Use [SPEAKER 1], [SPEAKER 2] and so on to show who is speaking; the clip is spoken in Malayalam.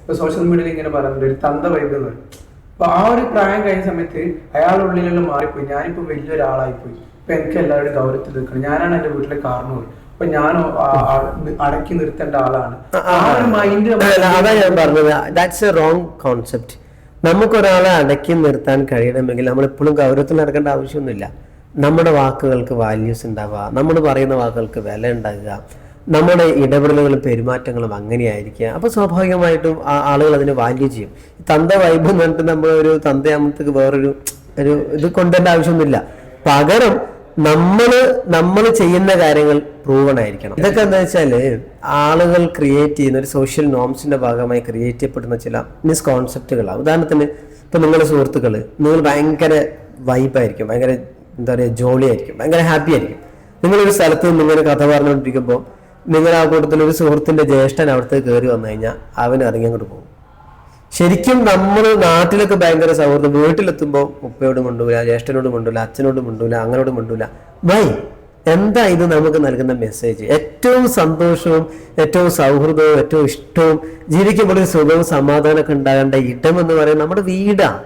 [SPEAKER 1] ഇപ്പൊ സോഷ്യൽ മീഡിയയിൽ ഇങ്ങനെ പറയുന്നുണ്ട് ഒരു തന്ത പറയും. അപ്പൊ ആ ഒരു പ്രായം കഴിഞ്ഞ സമയത്ത് അയാളുടെ ഉള്ളിലെല്ലാം മാറിപ്പോയി. ഞാനിപ്പോ വലിയൊരാളായിപ്പോയി. ഇപ്പൊ എനിക്ക് എല്ലാവരും ഗൗരവത്തിൽ നിൽക്കണം. ഞാനാണ് എന്റെ വീട്ടിലെ കാരണവർ അപ്പൊ ഞാൻ അടക്കി നിർത്തേണ്ട ആളാണ്. ആ ഒരു മൈൻഡ്
[SPEAKER 2] അതാ ഞാൻ പറഞ്ഞത്. ദാറ്റ്സ് എ റോങ് കോൺസെപ്റ്റ് നമുക്കൊരാളെ അടക്കി നിർത്താൻ കഴിയണമെങ്കിൽ നമ്മൾ എപ്പോഴും ഗൗരവത്തിൽ നടക്കേണ്ട ആവശ്യമൊന്നുമില്ല. നമ്മുടെ വാക്കുകൾക്ക് വാല്യൂസ് ഉണ്ടാവുക. നമ്മൾ പറയുന്ന വാക്കുകൾക്ക് വില ഉണ്ടാകുക. നമ്മുടെ ഇടപെടലുകളും പെരുമാറ്റങ്ങളും അങ്ങനെയായിരിക്കുക. അപ്പോൾ സ്വാഭാവികമായിട്ടും ആ- ആളുകൾ അതിനെ വാല്യൂ ചെയ്യും. തന്ത വൈബ് എന്ന് പറഞ്ഞിട്ട് നമ്മൾ ഒരു തന്തയാമത്തേക്ക് വേറൊരു ഒരു ഇത് കൊണ്ടുവരേണ്ട ആവശ്യമൊന്നുമില്ല. പകരം നമ്മൾ നമ്മൾ ചെയ്യുന്ന കാര്യങ്ങൾ പ്രൂവൺ ആയിരിക്കണം. ഇതൊക്കെ എന്താ വെച്ചാൽ ആളുകൾ ക്രിയേറ്റ് ചെയ്യുന്ന ഒരു സോഷ്യൽ നോംസിന്റെ ഭാഗമായി ക്രിയേറ്റ് ചെയ്യപ്പെടുന്ന ചില മിസ് കോൺസെപ്റ്റുകളാണ് ഉദാഹരണത്തിന് ഇപ്പൊ നിങ്ങളുടെ സുഹൃത്തുക്കൾ നിങ്ങൾ ഭയങ്കര വൈബായിരിക്കും ഭയങ്കര എന്താ പറയുക ജോളി ആയിരിക്കും. ഭയങ്കര ഹാപ്പി ആയിരിക്കും. നിങ്ങളൊരു സ്ഥലത്ത് നിന്ന് ഇങ്ങനെ കഥ പറഞ്ഞുകൊണ്ടിരിക്കുമ്പോൾ നിങ്ങൾ ആ കൂട്ടത്തിൽ ഒരു സുഹൃത്തിന്റെ ജ്യേഷ്ഠൻ അവിടുത്തെ കയറി വന്നു കഴിഞ്ഞാൽ അവൻ ഇറങ്ങി അങ്ങോട്ട് പോകും. ശരിക്കും നമ്മൾ നാട്ടിലൊക്കെ ഭയങ്കര സൗഹൃദം. വീട്ടിലെത്തുമ്പോൾ ഉപ്പയോട് മിണ്ടൂല ജ്യേഷ്ഠനോട് മിണ്ടൂല അച്ഛനോട് മിണ്ടൂല അങ്ങനോട് മിണ്ടൂല. വൈ എന്താ ഇത് നമുക്ക് നൽകുന്ന മെസ്സേജ് ഏറ്റവും സന്തോഷവും ഏറ്റവും സൗഹൃദവും ഏറ്റവും ഇഷ്ടവും ജീവിക്കുമ്പോൾ ഒരു സുഖവും സമാധാനമൊക്കെ ഉണ്ടാകേണ്ട ഇടം എന്ന് പറയുന്നത് നമ്മുടെ വീടാണ്.